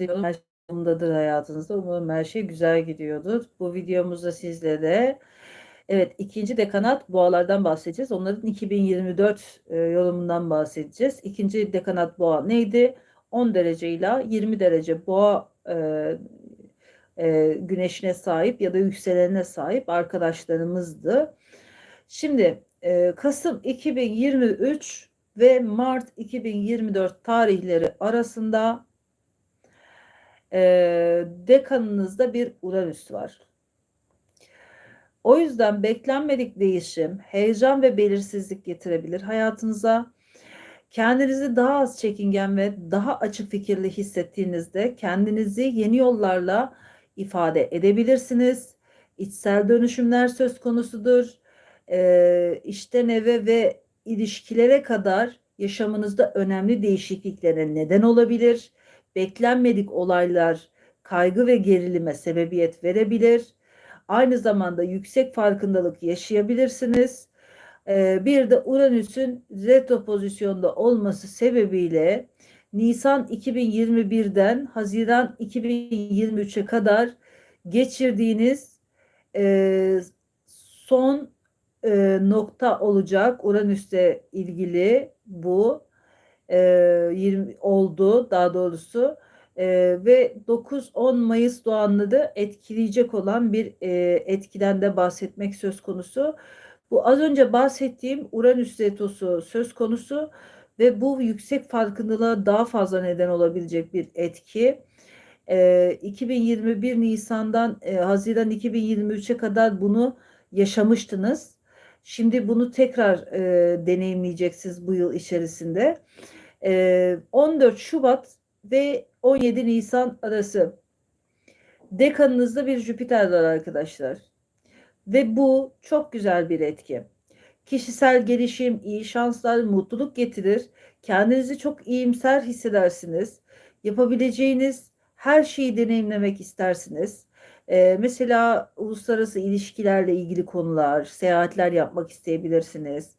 diyorum. Her şey yolundadır hayatınızda. Umarım her şey güzel gidiyordur. Bu videomuzda sizlere evet ikinci dekanat boğalardan bahsedeceğiz. Onların 2024 e, yorumundan bahsedeceğiz. İkinci dekanat boğa neydi? 10 derece ile 20 derece boğa e, e, güneşine sahip ya da yükselenine sahip arkadaşlarımızdı. Şimdi e, Kasım 2023 ve Mart 2024 tarihleri arasında e, dekanınızda bir Uranüs var. O yüzden beklenmedik değişim, heyecan ve belirsizlik getirebilir hayatınıza. Kendinizi daha az çekingen ve daha açık fikirli hissettiğinizde kendinizi yeni yollarla ifade edebilirsiniz. İçsel dönüşümler söz konusudur. E, işten eve ve ilişkilere kadar yaşamınızda önemli değişikliklere neden olabilir. Beklenmedik olaylar kaygı ve gerilime sebebiyet verebilir. Aynı zamanda yüksek farkındalık yaşayabilirsiniz. Ee, bir de Uranüs'ün retro pozisyonda olması sebebiyle Nisan 2021'den Haziran 2023'e kadar geçirdiğiniz e, son e, nokta olacak Uranüs'te ilgili bu e, 20 oldu daha doğrusu e, ve 9-10 Mayıs doğanları etkileyecek olan bir e, etkiden de bahsetmek söz konusu. Bu az önce bahsettiğim Uranüs retosu söz konusu ve bu yüksek farkındalığa daha fazla neden olabilecek bir etki. E, 2021 Nisan'dan e, Haziran 2023'e kadar bunu yaşamıştınız. Şimdi bunu tekrar e, deneyimleyeceksiniz bu yıl içerisinde. E, 14 Şubat ve 17 Nisan arası dekanınızda bir Jüpiter var arkadaşlar. Ve bu çok güzel bir etki. Kişisel gelişim, iyi şanslar, mutluluk getirir. Kendinizi çok iyimser hissedersiniz. Yapabileceğiniz her şeyi deneyimlemek istersiniz. Ee, mesela uluslararası ilişkilerle ilgili konular, seyahatler yapmak isteyebilirsiniz.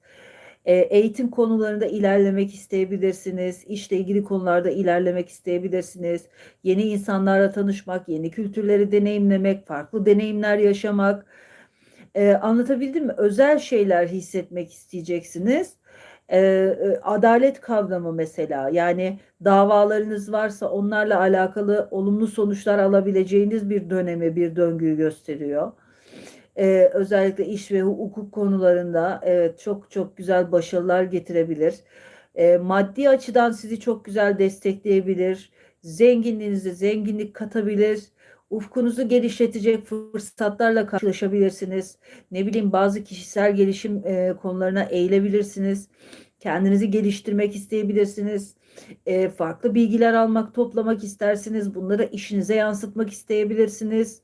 Ee, eğitim konularında ilerlemek isteyebilirsiniz. İşle ilgili konularda ilerlemek isteyebilirsiniz. Yeni insanlarla tanışmak, yeni kültürleri deneyimlemek, farklı deneyimler yaşamak. Ee, anlatabildim mi? Özel şeyler hissetmek isteyeceksiniz e, adalet kavramı mesela yani davalarınız varsa onlarla alakalı olumlu sonuçlar alabileceğiniz bir dönemi bir döngüyü gösteriyor. E, özellikle iş ve hukuk konularında evet çok çok güzel başarılar getirebilir. E, maddi açıdan sizi çok güzel destekleyebilir. Zenginliğinize zenginlik katabilir ufkunuzu genişletecek fırsatlarla karşılaşabilirsiniz. Ne bileyim bazı kişisel gelişim e, konularına eğilebilirsiniz. Kendinizi geliştirmek isteyebilirsiniz. E, farklı bilgiler almak, toplamak istersiniz. Bunları işinize yansıtmak isteyebilirsiniz.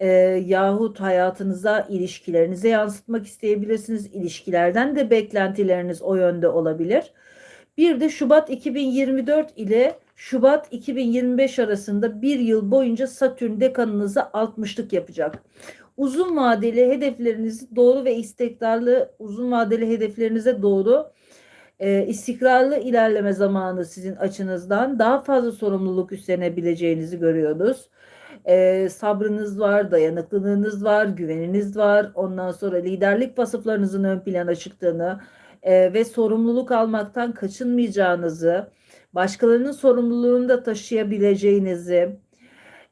E, yahut hayatınıza, ilişkilerinize yansıtmak isteyebilirsiniz. İlişkilerden de beklentileriniz o yönde olabilir. Bir de Şubat 2024 ile Şubat 2025 arasında bir yıl boyunca Satürn dekanınıza 60'lık yapacak. Uzun vadeli hedeflerinizi doğru ve istikrarlı uzun vadeli hedeflerinize doğru e, istikrarlı ilerleme zamanı sizin açınızdan daha fazla sorumluluk üstlenebileceğinizi görüyoruz. E, sabrınız var, dayanıklılığınız var, güveniniz var. Ondan sonra liderlik vasıflarınızın ön plana çıktığını e, ve sorumluluk almaktan kaçınmayacağınızı, başkalarının sorumluluğunu da taşıyabileceğinizi,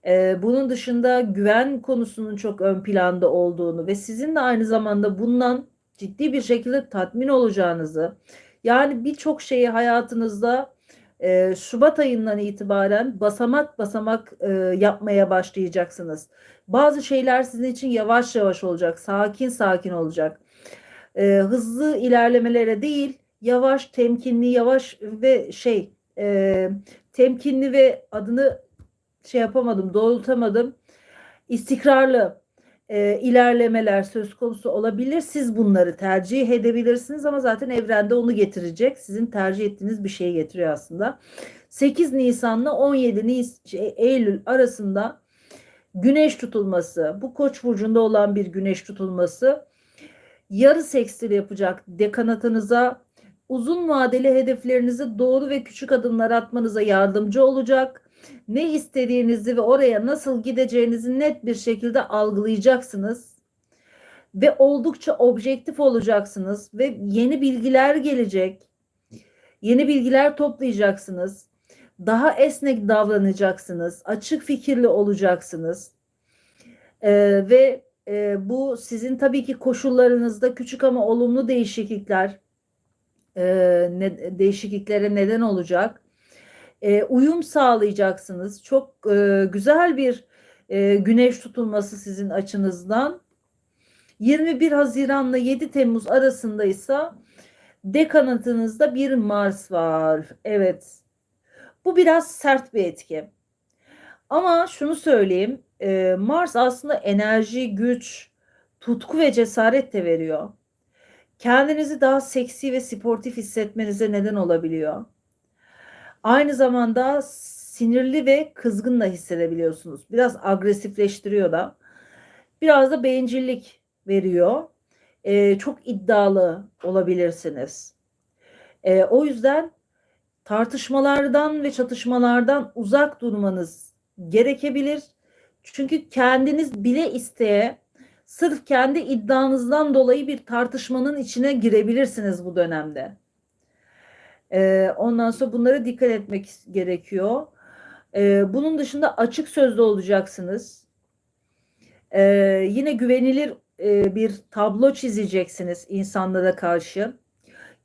e, bunun dışında güven konusunun çok ön planda olduğunu ve sizin de aynı zamanda bundan ciddi bir şekilde tatmin olacağınızı, yani birçok şeyi hayatınızda e, Şubat ayından itibaren basamak basamak e, yapmaya başlayacaksınız. Bazı şeyler sizin için yavaş yavaş olacak, sakin sakin olacak. E, hızlı ilerlemelere değil, yavaş, temkinli, yavaş ve şey e, temkinli ve adını şey yapamadım, doğrultamadım. İstikrarlı e, ilerlemeler söz konusu olabilir. Siz bunları tercih edebilirsiniz ama zaten evrende onu getirecek. Sizin tercih ettiğiniz bir şeyi getiriyor aslında. 8 Nisan'la 17 Nis şey, Eylül arasında güneş tutulması, bu koç burcunda olan bir güneş tutulması yarı sekstil yapacak dekanatınıza uzun vadeli hedeflerinizi doğru ve küçük adımlar atmanıza yardımcı olacak. ne istediğinizi ve oraya nasıl gideceğinizi net bir şekilde algılayacaksınız. Ve oldukça objektif olacaksınız ve yeni bilgiler gelecek. Yeni bilgiler toplayacaksınız. Daha esnek davranacaksınız. Açık fikirli olacaksınız. Ee, ve e, bu sizin tabii ki koşullarınızda küçük ama olumlu değişiklikler e, ne, değişikliklere neden olacak. E, uyum sağlayacaksınız. Çok e, güzel bir e, güneş tutulması sizin açınızdan. 21 Haziran'la 7 Temmuz arasındaysa dekanatınızda bir Mars var. Evet. Bu biraz sert bir etki. Ama şunu söyleyeyim. E, Mars aslında enerji, güç, tutku ve cesaret de veriyor. Kendinizi daha seksi ve sportif hissetmenize neden olabiliyor. Aynı zamanda sinirli ve kızgın da hissedebiliyorsunuz. Biraz agresifleştiriyor da. Biraz da bencillik veriyor. Ee, çok iddialı olabilirsiniz. Ee, o yüzden tartışmalardan ve çatışmalardan uzak durmanız gerekebilir. Çünkü kendiniz bile isteye sırf kendi iddianızdan dolayı bir tartışmanın içine girebilirsiniz bu dönemde. Ee, ondan sonra bunlara dikkat etmek gerekiyor. Ee, bunun dışında açık sözlü olacaksınız. Ee, yine güvenilir e, bir tablo çizeceksiniz insanlara karşı.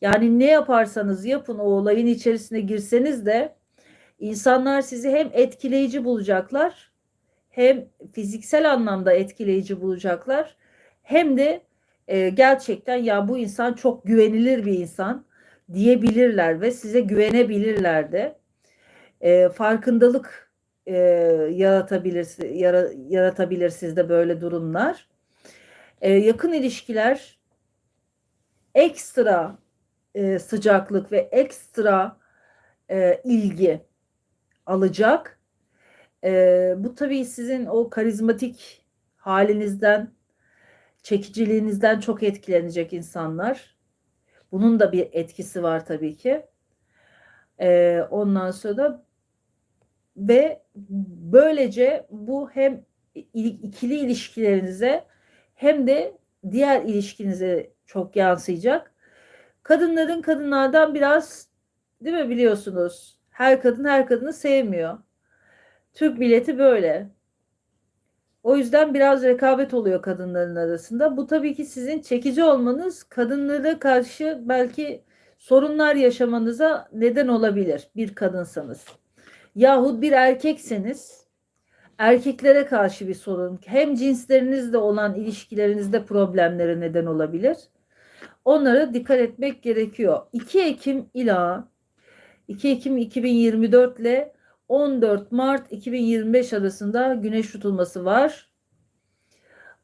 Yani ne yaparsanız yapın o olayın içerisine girseniz de insanlar sizi hem etkileyici bulacaklar hem fiziksel anlamda etkileyici bulacaklar hem de e, gerçekten ya bu insan çok güvenilir bir insan diyebilirler ve size güvenebilirler de e, farkındalık e, yaratabilir yara, yaratabilir sizde böyle durumlar. E, yakın ilişkiler ekstra e, sıcaklık ve ekstra e, ilgi alacak. E, bu tabii sizin o karizmatik halinizden, çekiciliğinizden çok etkilenecek insanlar. Bunun da bir etkisi var tabii ki. E, ondan sonra ve böylece bu hem ikili ilişkilerinize hem de diğer ilişkinize çok yansıyacak. Kadınların kadınlardan biraz değil mi biliyorsunuz? Her kadın her kadını sevmiyor. Türk milleti böyle. O yüzden biraz rekabet oluyor kadınların arasında. Bu tabii ki sizin çekici olmanız kadınlara karşı belki sorunlar yaşamanıza neden olabilir bir kadınsanız. Yahut bir erkekseniz erkeklere karşı bir sorun hem cinslerinizle olan ilişkilerinizde problemlere neden olabilir. Onlara dikkat etmek gerekiyor. 2 Ekim ila 2 Ekim 2024 ile 14 Mart 2025 arasında güneş tutulması var.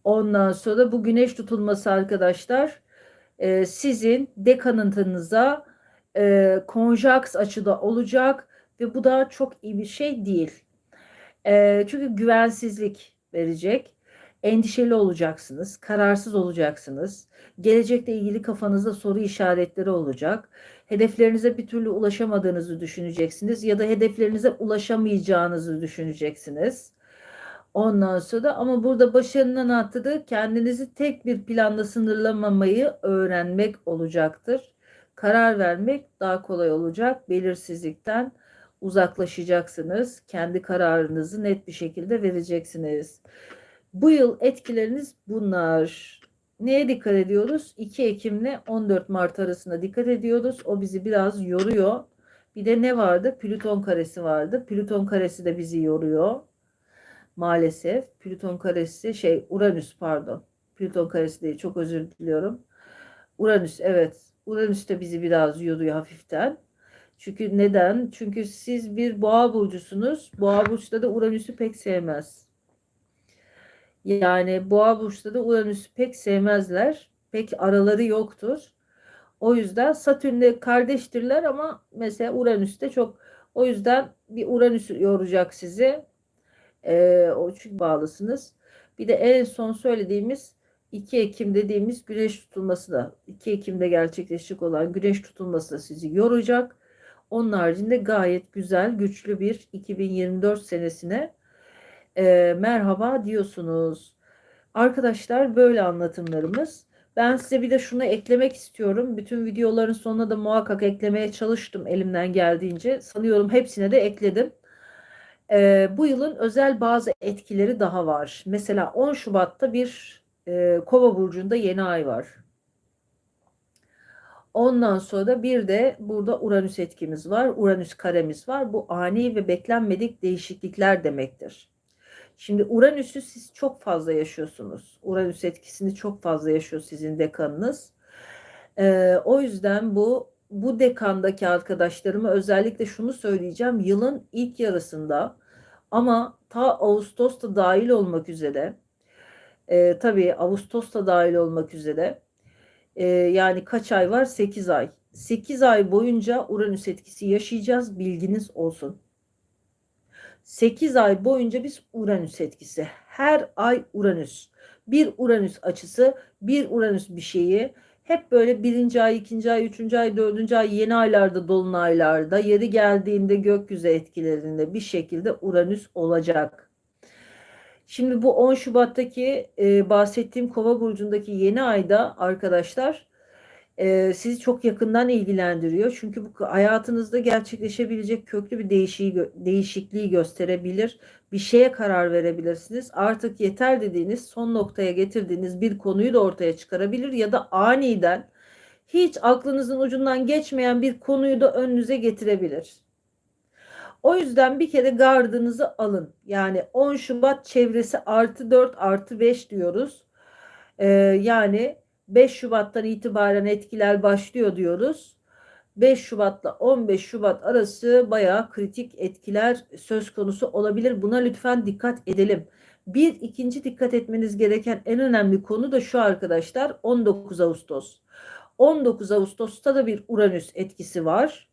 Ondan sonra bu güneş tutulması arkadaşlar e, sizin dekanıntınıza e, konjaks açıda olacak ve bu da çok iyi bir şey değil. E, çünkü güvensizlik verecek. Endişeli olacaksınız, kararsız olacaksınız. Gelecekle ilgili kafanızda soru işaretleri olacak. Hedeflerinize bir türlü ulaşamadığınızı düşüneceksiniz ya da hedeflerinize ulaşamayacağınızı düşüneceksiniz. Ondan sonra ama burada başarının anahtarı kendinizi tek bir planda sınırlamamayı öğrenmek olacaktır. Karar vermek daha kolay olacak. Belirsizlikten uzaklaşacaksınız. Kendi kararınızı net bir şekilde vereceksiniz. Bu yıl etkileriniz bunlar. Neye dikkat ediyoruz? 2 Ekim ile 14 Mart arasında dikkat ediyoruz. O bizi biraz yoruyor. Bir de ne vardı? Plüton karesi vardı. Plüton karesi de bizi yoruyor. Maalesef. Plüton karesi şey Uranüs pardon. Plüton karesi değil. Çok özür diliyorum. Uranüs evet. Uranüs de bizi biraz yoruyor hafiften. Çünkü neden? Çünkü siz bir boğa burcusunuz. Boğa burçta da Uranüs'ü pek sevmez. Yani boğa burçta da Uranüs'ü pek sevmezler. Pek araları yoktur. O yüzden Satürn'le kardeştirler ama mesela Uranüs'te çok o yüzden bir Uranüs yoracak sizi. Ee, o çünkü bağlısınız. Bir de en son söylediğimiz 2 Ekim dediğimiz güneş tutulması da 2 Ekim'de gerçekleşecek olan güneş tutulması da sizi yoracak. Onun haricinde gayet güzel, güçlü bir 2024 senesine e, merhaba diyorsunuz. Arkadaşlar böyle anlatımlarımız. Ben size bir de şunu eklemek istiyorum. Bütün videoların sonuna da muhakkak eklemeye çalıştım elimden geldiğince. Sanıyorum hepsine de ekledim. E, bu yılın özel bazı etkileri daha var. Mesela 10 Şubat'ta bir e, Kova burcunda yeni ay var. Ondan sonra da bir de burada Uranüs etkimiz var. Uranüs karemiz var. Bu ani ve beklenmedik değişiklikler demektir. Şimdi Uranüs'ü siz çok fazla yaşıyorsunuz. Uranüs etkisini çok fazla yaşıyor sizin dekanınız. Ee, o yüzden bu bu dekandaki arkadaşlarıma özellikle şunu söyleyeceğim. Yılın ilk yarısında ama ta Ağustos'ta dahil olmak üzere e, tabii Ağustos'ta dahil olmak üzere e, yani kaç ay var? 8 ay. 8 ay boyunca Uranüs etkisi yaşayacağız. Bilginiz olsun. 8 ay boyunca biz Uranüs etkisi. Her ay Uranüs. Bir Uranüs açısı, bir Uranüs bir şeyi. Hep böyle birinci ay, ikinci ay, üçüncü ay, dördüncü ay yeni aylarda, dolunaylarda, yeri geldiğinde gökyüzü etkilerinde bir şekilde Uranüs olacak. Şimdi bu 10 Şubat'taki e, bahsettiğim Kova burcundaki yeni ayda arkadaşlar e, sizi çok yakından ilgilendiriyor. Çünkü bu hayatınızda gerçekleşebilecek köklü bir değişiği, değişikliği gösterebilir. Bir şeye karar verebilirsiniz. Artık yeter dediğiniz son noktaya getirdiğiniz bir konuyu da ortaya çıkarabilir ya da aniden hiç aklınızın ucundan geçmeyen bir konuyu da önünüze getirebilir. O yüzden bir kere gardınızı alın. Yani 10 Şubat çevresi artı 4 artı 5 diyoruz. Ee, yani 5 Şubat'tan itibaren etkiler başlıyor diyoruz. 5 Şubat'la 15 Şubat arası bayağı kritik etkiler söz konusu olabilir. Buna lütfen dikkat edelim. Bir ikinci dikkat etmeniz gereken en önemli konu da şu arkadaşlar 19 Ağustos. 19 Ağustos'ta da bir Uranüs etkisi var.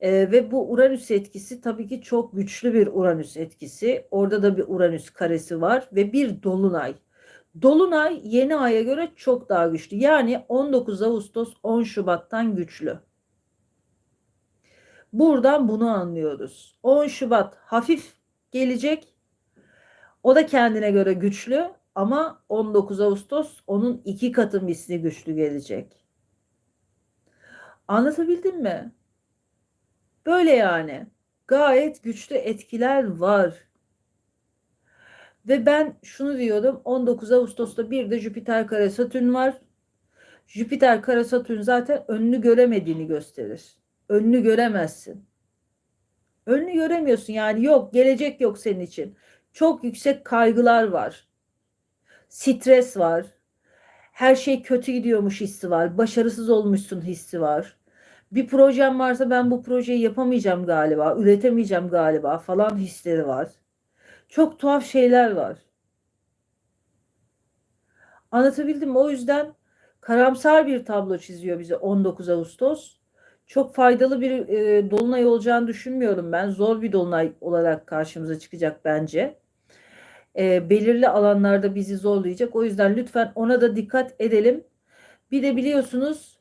E, ve bu Uranüs etkisi tabii ki çok güçlü bir Uranüs etkisi. Orada da bir Uranüs karesi var ve bir dolunay. Dolunay yeni aya göre çok daha güçlü. Yani 19 Ağustos 10 Şubat'tan güçlü. Buradan bunu anlıyoruz. 10 Şubat hafif gelecek. O da kendine göre güçlü ama 19 Ağustos onun iki katı misli güçlü gelecek. Anlatabildim mi? Böyle yani. Gayet güçlü etkiler var. Ve ben şunu diyorum 19 Ağustos'ta bir de Jüpiter kare Satürn var. Jüpiter kare Satürn zaten önünü göremediğini gösterir. Önünü göremezsin. Önünü göremiyorsun yani yok gelecek yok senin için. Çok yüksek kaygılar var. Stres var. Her şey kötü gidiyormuş hissi var. Başarısız olmuşsun hissi var bir projem varsa ben bu projeyi yapamayacağım galiba, üretemeyeceğim galiba falan hisleri var. Çok tuhaf şeyler var. Anlatabildim mi? O yüzden karamsar bir tablo çiziyor bize 19 Ağustos. Çok faydalı bir e, dolunay olacağını düşünmüyorum ben. Zor bir dolunay olarak karşımıza çıkacak bence. E, belirli alanlarda bizi zorlayacak. O yüzden lütfen ona da dikkat edelim. Bir de biliyorsunuz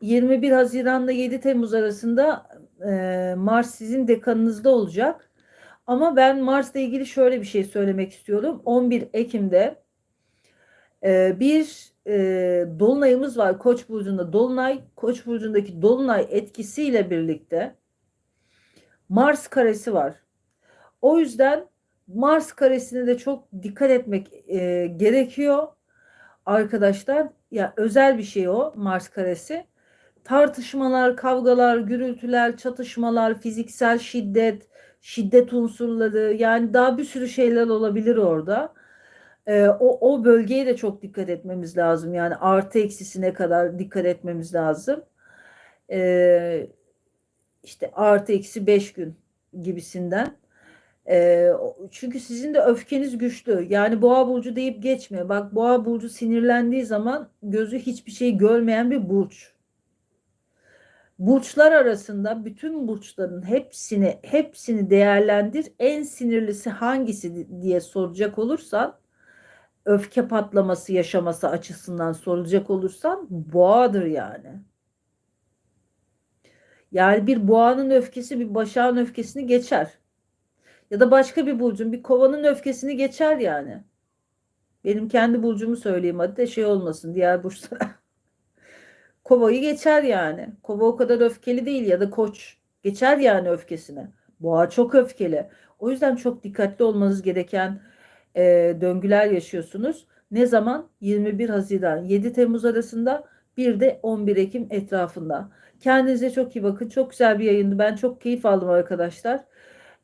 21 Haziran'la 7 Temmuz arasında e, Mars sizin dekanınızda olacak. Ama ben Mars'la ilgili şöyle bir şey söylemek istiyorum. 11 Ekim'de e, bir e, dolunayımız var Koç burcunda dolunay. Koç burcundaki dolunay etkisiyle birlikte Mars karesi var. O yüzden Mars karesine de çok dikkat etmek e, gerekiyor arkadaşlar. Ya özel bir şey o Mars karesi tartışmalar, kavgalar, gürültüler, çatışmalar, fiziksel şiddet, şiddet unsurları yani daha bir sürü şeyler olabilir orada. Ee, o, o bölgeye de çok dikkat etmemiz lazım. Yani artı eksisine kadar dikkat etmemiz lazım. Ee, işte artı eksi beş gün gibisinden. Ee, çünkü sizin de öfkeniz güçlü. Yani boğa burcu deyip geçmiyor. Bak boğa burcu sinirlendiği zaman gözü hiçbir şey görmeyen bir burç burçlar arasında bütün burçların hepsini hepsini değerlendir. En sinirlisi hangisi diye soracak olursan öfke patlaması yaşaması açısından soracak olursan boğadır yani. Yani bir boğanın öfkesi bir başağın öfkesini geçer. Ya da başka bir burcun bir kovanın öfkesini geçer yani. Benim kendi burcumu söyleyeyim hadi de şey olmasın diğer burçlara. Kovayı geçer yani. Kova o kadar öfkeli değil ya da koç geçer yani öfkesine. Boğa çok öfkeli. O yüzden çok dikkatli olmanız gereken e, döngüler yaşıyorsunuz. Ne zaman? 21 Haziran 7 Temmuz arasında bir de 11 Ekim etrafında. Kendinize çok iyi bakın. Çok güzel bir yayındı. Ben çok keyif aldım arkadaşlar.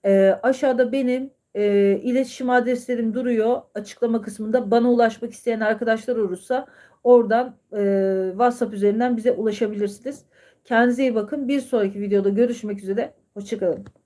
E, aşağıda benim e, iletişim adreslerim duruyor. Açıklama kısmında bana ulaşmak isteyen arkadaşlar olursa oradan e, WhatsApp üzerinden bize ulaşabilirsiniz. Kendinize iyi bakın. Bir sonraki videoda görüşmek üzere. Hoşçakalın.